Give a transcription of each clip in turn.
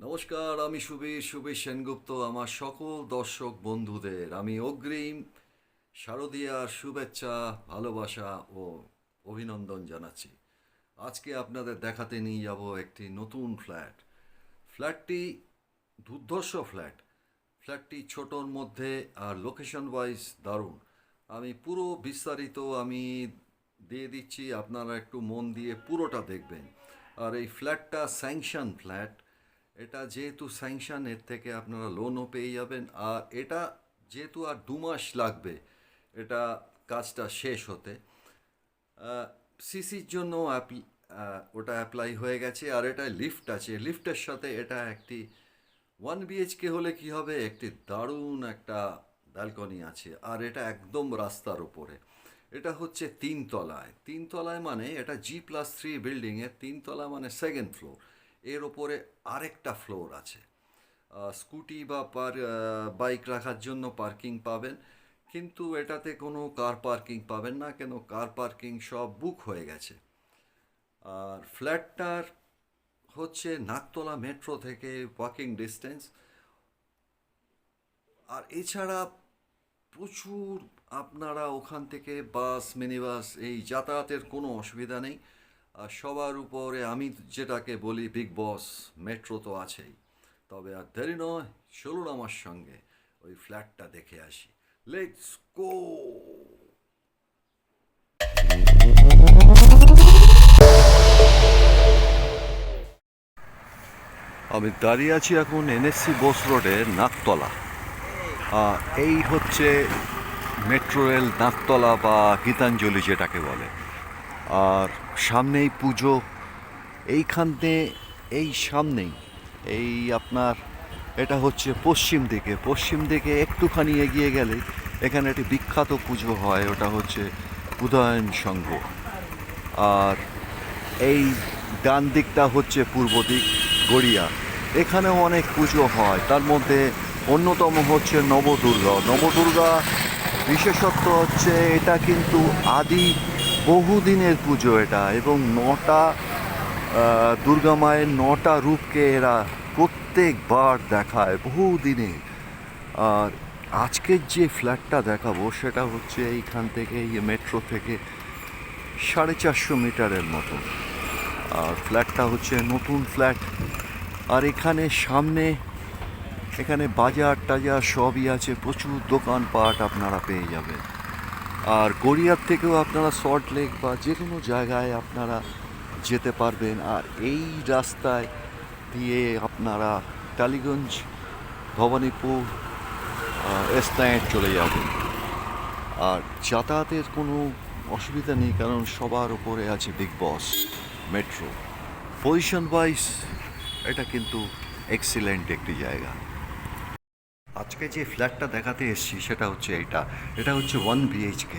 নমস্কার, আমি সুবীর সুবীর সেনগুপ্ত, আমার সকল দর্শক বন্ধুদের। আমি অগ্রিম শারদীয়ার শুভেচ্ছা, ভালোবাসা ও অভিনন্দন জানাচ্ছি। আজকে আপনাদের দেখাতে নিয়ে যাব একটি নতুন ফ্ল্যাট। ফ্ল্যাটটি দুর্ধর্ষ ফ্ল্যাট। ফ্ল্যাটটি ছোটোর মধ্যে আর লোকেশন ওয়াইজ দারুণ। আমি পুরো বিস্তারিত আমি দিয়ে দিচ্ছি, আপনারা একটু মন দিয়ে পুরোটা দেখবেন। আর এই ফ্ল্যাটটা স্যাংশন ফ্ল্যাট। এটা যেহেতু স্যাংশন এর থেকে আপনারা লোনও পেয়ে যাবেন। আর এটা যেহেতু আর দু মাস লাগবে, এটা কাজটা শেষ হতে সিসির জন্য ওটা অ্যাপ্লাই হয়ে গেছে। আর এটা লিফট আছে। লিফটের সাথে এটা একটি ওয়ান বিএইচকে হলে কি হবে? একটি দারুণ একটা ব্যালকনি আছে। আর এটা একদম রাস্তার উপরে। এটা হচ্ছে তিনতলায়। তিনতলায় মানে এটা জি প্লাস থ্রি বিল্ডিংয়ের তিনতলা মানে সেকেন্ড ফ্লোর এর ওপরে আরেকটা ফ্লোর আছে। স্কুটি বা পার বাইক রাখার জন্য পার্কিং পাবেন, কিন্তু এটাতে কোনো কার পার্কিং পাবেন না, কেন কার পার্কিং সব বুক হয়ে গেছে। আর ফ্ল্যাটটার হচ্ছে নাকতলা মেট্রো থেকে ওয়াকিং ডিস্টেন্স আর এছাড়া প্রচুর আপনারা ওখান থেকে বাস মিনি বাস এই যাতায়াতের কোনো অসুবিধা নেই। সবার উপরে আমি যেটাকে বলি বিগ বস মেট্রো তো আছেই। তবে আর দেরি নয়, চলুন আমার সঙ্গে ওই ফ্ল্যাটটা দেখে আসি। লেটস গো আমি দাঁড়িয়ে আছি এখন এনএসসি বোস রোডের নাকতলা। এই হচ্ছে মেট্রো রেল নাকতলা বা গীতাঞ্জলি যেটাকে বলে। আর সামনেই পুজো, এইখানে এই সামনেই। এই আপনার, এটা হচ্ছে পশ্চিম দিকে। পশ্চিম দিকে একটুখানি এগিয়ে গেলে এখানে একটি বিখ্যাত পুজো হয়, ওটা হচ্ছে উদয়ন সংঘ। আর এই ডান দিকটা হচ্ছে পূর্ব দিক, গড়িয়া। এখানেও অনেক পুজো হয়। তার মধ্যে অন্যতম হচ্ছে নবদুর্গা। নবদুর্গা বিশেষত্ব হচ্ছে এটা কিন্তু আদি বহুদিনের পুজো এটা এবং নটা দুর্গা মায়ের নটা রূপকে এরা প্রত্যেকবার দেখায় বহুদিনে। আর আজকের যে ফ্ল্যাটটা দেখাবো সেটা হচ্ছে এইখান থেকে এই মেট্রো থেকে সাড়ে চারশো মিটারের মতো। আর ফ্ল্যাটটা হচ্ছে নতুন ফ্ল্যাট। আর এখানে সামনে, এখানে বাজার টাজার সবই আছে, প্রচুর দোকানপাট আপনারা পেয়ে যাবেন। আর গড়িয়ার থেকেও আপনারা সল্ট লেক বা যে কোনো জায়গায় আপনারা যেতে পারবেন। আর এই রাস্তায় দিয়ে আপনারা টালিগঞ্জ, ভবানীপুর এস্তায়েট চলে যাবেন। আর যাতায়াতের কোনো অসুবিধা নেই, কারণ সবার উপরে আছে big boss metro position wise এটা কিন্তু এক্সিলেন্ট একটি জায়গা। আজকে যে ফ্ল্যাটটা দেখাতে এসেছি, সেটা হচ্ছে এইটা। এটা হচ্ছে ওয়ান বিএইচকে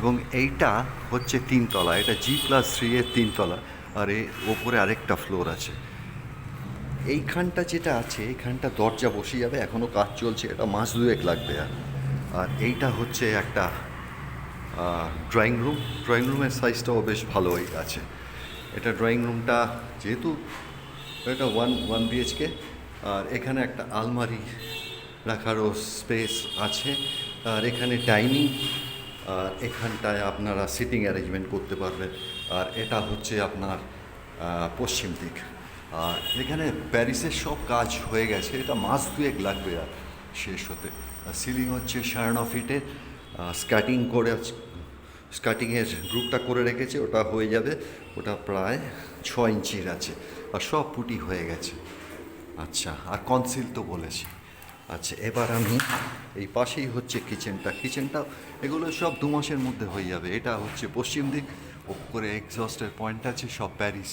এবং এইটা হচ্ছে তিনতলা, এটা জি প্লাস থ্রি এর তিনতলা, আর এ ওপরে আরেকটা ফ্লোর আছে। এইখানটা যেটা আছে, এইখানটা দরজা বসে যাবে এখনও কাজ চলছে, এটা মাস দুয়েক লাগবে আর। আর এইটা হচ্ছে একটা ড্রয়িং রুম ড্রয়িং রুমের সাইজটাও বেশ ভালোই আছে। এটা ড্রয়িং রুমটা যেহেতু এটা ওয়ান ওয়ান বিএইচকে আর এখানে একটা আলমারি রাখারও স্পেস আছে। আর এখানে ডাইনিং আর এখানটায় আপনারা সিটিং অ্যারেঞ্জমেন্ট করতে পারবেন। আর এটা হচ্ছে আপনার পশ্চিম দিক। আর এখানে প্যারিসের সব কাজ হয়ে গেছে। এটা মাস দুয়েক লাগবে আর শেষ হতে। সিলিং হচ্ছে সাড়ে ন ফিটের স্কাটিং করে স্কাটিংয়ের গ্রুপটা করে রেখেছে। ওটা হয়ে যাবে। ওটা প্রায় ছ ইঞ্চির আছে। আর সব পুটি হয়ে গেছে। আচ্ছা আর কনসিল তো বলেছি। আচ্ছা এবার আমি এই পাশেই হচ্ছে কিচেনটা কিচেনটা এগুলো সব দু মাসের মধ্যে হয়ে যাবে। এটা হচ্ছে পশ্চিম দিক। ওপরে এক্সস্টের পয়েন্ট আছে, সব প্যারিস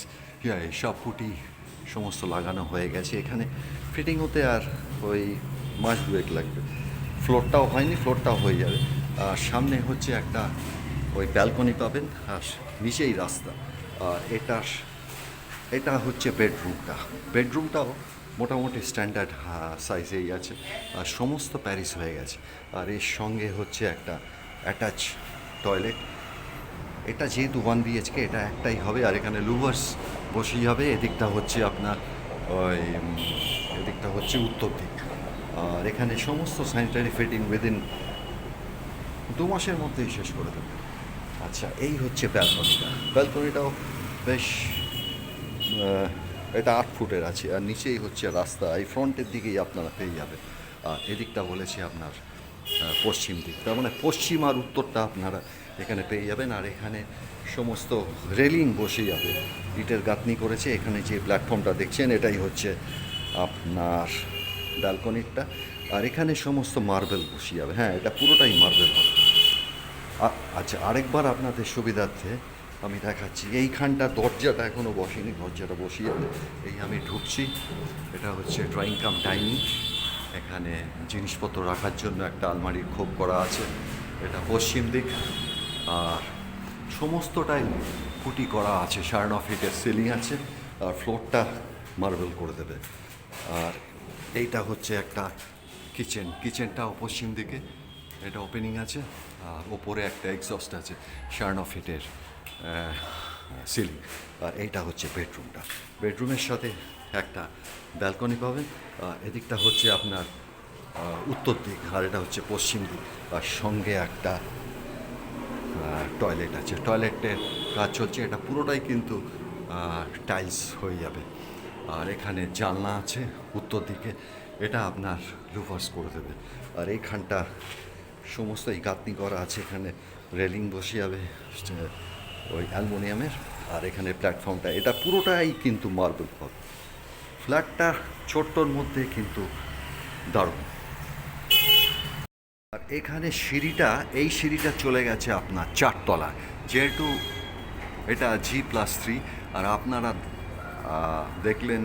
সব পুটি সমস্ত লাগানো হয়ে গেছে। এখানে ফিটিং হতে আর ওই মাস দুয়েক লাগবে। ফ্লোরটাও হয়নি ফ্লোরটাও হয়ে যাবে। আর সামনে হচ্ছে একটা ওই ব্যালকনি পাবেন, আর নিচেই রাস্তা। আর এটা এটা হচ্ছে বেডরুমটা বেডরুমটাও মোটামুটি স্ট্যান্ডার্ড সাইজেই আছে। আর সমস্ত প্যারিস হয়ে গেছে। আর এর সঙ্গে হচ্ছে একটা অ্যাটাচ টয়লেট এটা যেহেতু ওয়ান বিএইচকে এটা একটাই হবে। আর এখানে লুভার্স বসেই হবে। এদিকটা হচ্ছে আপনার ওই এদিকটা হচ্ছে উত্তর দিক। আর এখানে সমস্ত স্যানিটারি ফিটিং উইদিন দু মাসের মধ্যেই শেষ করে দেবে। আচ্ছা এই হচ্ছে ব্যালকনিটা ব্যালকনিটাও বেশ এটা আট ফুটের আছে, আর নিচেই হচ্ছে রাস্তা। এই ফ্রন্টের দিকেই আপনারা পেয়ে যাবেন। আর এদিকটা বলেছি আপনার পশ্চিম দিক। তার মানে পশ্চিম আর উত্তরটা আপনারা এখানে পেয়ে যাবেন। আর এখানে সমস্ত রেলিং বসে যাবে। ইটের গাঁথনি করেছে। এখানে যে প্ল্যাটফর্মটা দেখছেন, এটাই হচ্ছে আপনার ব্যালকনিরটা আর এখানে সমস্ত মার্বেল বসে যাবে। হ্যাঁ এটা পুরোটাই মার্বেল হবে। আচ্ছা আরেকবার আপনাদের সুবিধার্থে আমি দেখাচ্ছি। এইখানটা দরজাটা এখনও বসেনি, দরজাটা বসিয়ে এই আমি ঢুকছি। এটা হচ্ছে ড্রয়িং কাম ডাইনিং এখানে জিনিসপত্র রাখার জন্য একটা আলমারির খোপ করা আছে। এটা পশ্চিম দিক। আর সমস্তটাই ফুটি করা আছে। সাড়ে ন ফিটের সিলিং আছে। আর ফ্লোরটা মার্বেল করে দেবে। আর এইটা হচ্ছে একটা কিচেন কিচেনটাও পশ্চিম দিকে। এটা ওপেনিং আছে। আর ওপরে একটা এক্সস্ট আছে। সাড়ে ন ফিটের সিলিং। আর এইটা হচ্ছে বেডরুমটা। বেডরুমের সাথে একটা ব্যালকনি পাবেন। এদিকটা হচ্ছে আপনার উত্তর দিক, আর এটা হচ্ছে পশ্চিম দিক। আর সঙ্গে একটা টয়লেট আছে। টয়লেটের কাজ চলছে। এটা পুরোটাই কিন্তু টাইলস হয়ে যাবে। আর এখানে জানলা আছে উত্তর দিকে। এটা আপনার লুফার্স করে দেবে। আর এইখানটা সমস্ত এই গাঁথনি করা আছে। এখানে রেলিং বসে যাবে। ওই অ্যালমোনিয়ামের আর এখানে প্ল্যাটফর্মটা, এটা পুরোটাই কিন্তু মার্বেল হবে ফ্ল্যাটটা ছোট্টর মধ্যে কিন্তু দারুণ। আর এখানে সিঁড়িটা, এই সিঁড়িটা চলে গেছে আপনার চারতলা, যেহেতু এটা জি প্লাস থ্রি আর আপনারা দেখলেন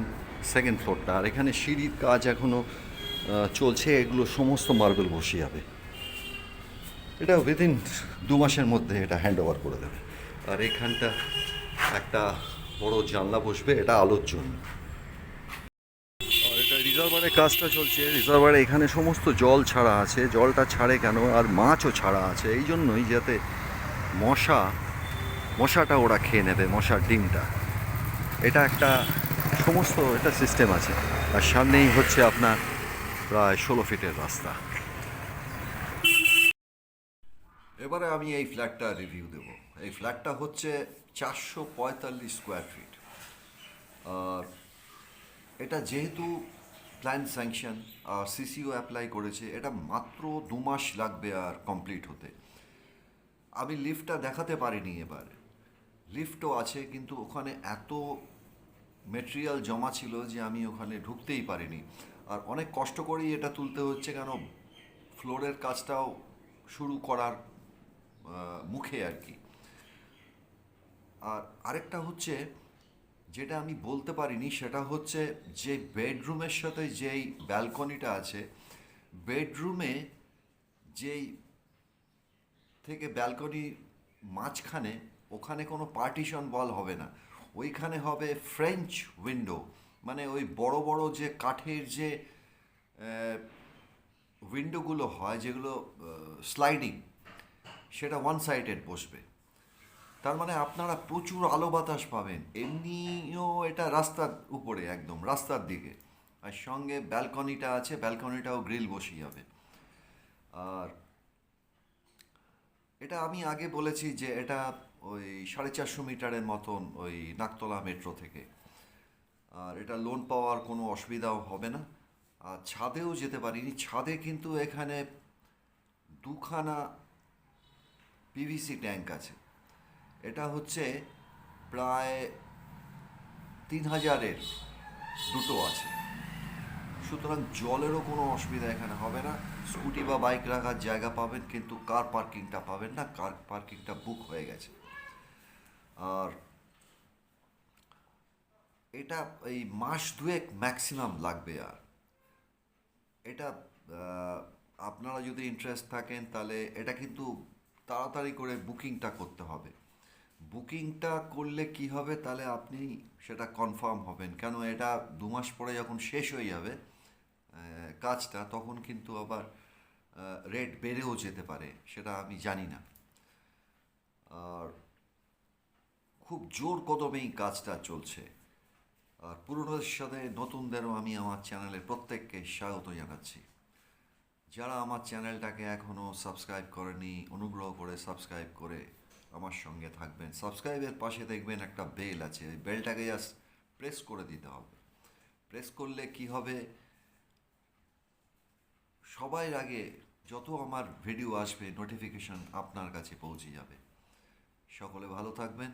সেকেন্ড ফ্লোরটা আর এখানে সিঁড়ির কাজ এখনও চলছে, এগুলো সমস্ত মার্বেল বসে যাবে। এটা উইদিন দু মাসের মধ্যে এটা হ্যান্ড ওভার করে দেবে। আর এখানটা একটা বড় জানলা বসবে, এটা আলোর জন্য। আর এটা রিজার্ভারের কাজটা চলছে। রিজার্ভারে এখানে সমস্ত জল ছাড়া আছে। জলটা ছাড়ে কেন? আর মাছও ছাড়া আছে। এই জন্যই যাতে মশা, মশাটা ওরা খেয়ে নেবে, মশার ডিমটা। এটা একটা সমস্ত, এটা সিস্টেম আছে। আর সামনেই হচ্ছে আপনার প্রায় ষোলো ফিটের রাস্তা। এবারে আমি এই ফ্ল্যাটটা রিভিউ দেব। এই ফ্ল্যাটটা হচ্ছে চারশো পঁয়তাল্লিশ স্কোয়ার ফিট আর এটা যেহেতু প্ল্যান স্যাংশন আর সিসিও অ্যাপ্লাই করেছে, এটা মাত্র দু মাস লাগবে আর কমপ্লিট হতে। আমি লিফটটা দেখাতে পারিনি এবার। লিফটও আছে, কিন্তু ওখানে এত মেটেরিয়াল জমা ছিল যে আমি ওখানে ঢুকতেই পারিনি। আর অনেক কষ্ট করেই এটা তুলতে হচ্ছে, কেন ফ্লোরের কাজটাও শুরু করার মুখে আর কি। আর আরেকটা হচ্ছে, যেটা আমি বলতে পারিনি, সেটা হচ্ছে যে বেডরুমের সাথে যেই ব্যালকনিটা আছে, বেডরুমে যেই থেকে ব্যালকনি মাঝখানে ওখানে কোনো পার্টিশন বল হবে না। ওইখানে হবে ফ্রেঞ্চ উইন্ডো মানে ওই বড় বড় যে কাঠের যে উইন্ডোগুলো হয়, যেগুলো স্লাইডিং সেটা ওয়ান সাইডেড বসবে। তার মানে আপনারা প্রচুর আলো বাতাস পাবেন। এমনিও এটা রাস্তার উপরে একদম, রাস্তার দিকে। আর সঙ্গে ব্যালকনিটা আছে, ব্যালকনিটাও গ্রিল বসিয়ে যাবে আর এটা আমি আগে বলেছি যে এটা ওই সাড়ে চারশো মিটারের মতন ওই নাকতলা মেট্রো থেকে। আর এটা লোন পাওয়ার কোনো অসুবিধাও হবে না। আর ছাদেও যেতে পারিনি। ছাদে কিন্তু এখানে দুখানা পিভিসি ট্যাঙ্ক আছে। এটা হচ্ছে প্রায় তিন হাজারের দুটো আছে। সুতরাং জলেরও কোনো অসুবিধা এখানে হবে না। স্কুটি বা বাইক রাখার জায়গা পাবেন, কিন্তু কার পার্কিংটা পাবেন না। কার পার্কিংটা বুক হয়ে গেছে। আর এটা এই মাস দুয়েক ম্যাক্সিমাম লাগবে আর। এটা আপনারা যদি ইন্টারেস্ট থাকেন, তাহলে এটা কিন্তু তাড়াতাড়ি করে বুকিংটা করতে হবে। বুকিংটা করলে কি হবে তাহলে আপনি সেটা কনফার্ম হবেন। কেন এটা দু মাস পরে যখন শেষ হয়ে যাবে কাজটা, তখন কিন্তু আবার রেট বেড়েও যেতে পারে, সেটা আমি জানি না। আর খুব জোর কদমেই কাজটা চলছে। আর পুরনোদের সাথে নতুনদেরও আমি আমার চ্যানেলে প্রত্যেককে স্বাগত জানাচ্ছি। যারা আমার চ্যানেলটাকে এখনও সাবস্ক্রাইব করেনি, অনুগ্রহ করে সাবস্ক্রাইব করে আমার সঙ্গে থাকবেন। সাবস্ক্রাইবের পাশে দেখবেন একটা বেল আছে, ওই বেলটাকে জাস্ট প্রেস করে দিতে হবে। প্রেস করলে কি হবে? সবার আগে যত আমার ভিডিও আসবে নোটিফিকেশন আপনার কাছে পৌঁছে যাবে। সকলে ভালো থাকবেন।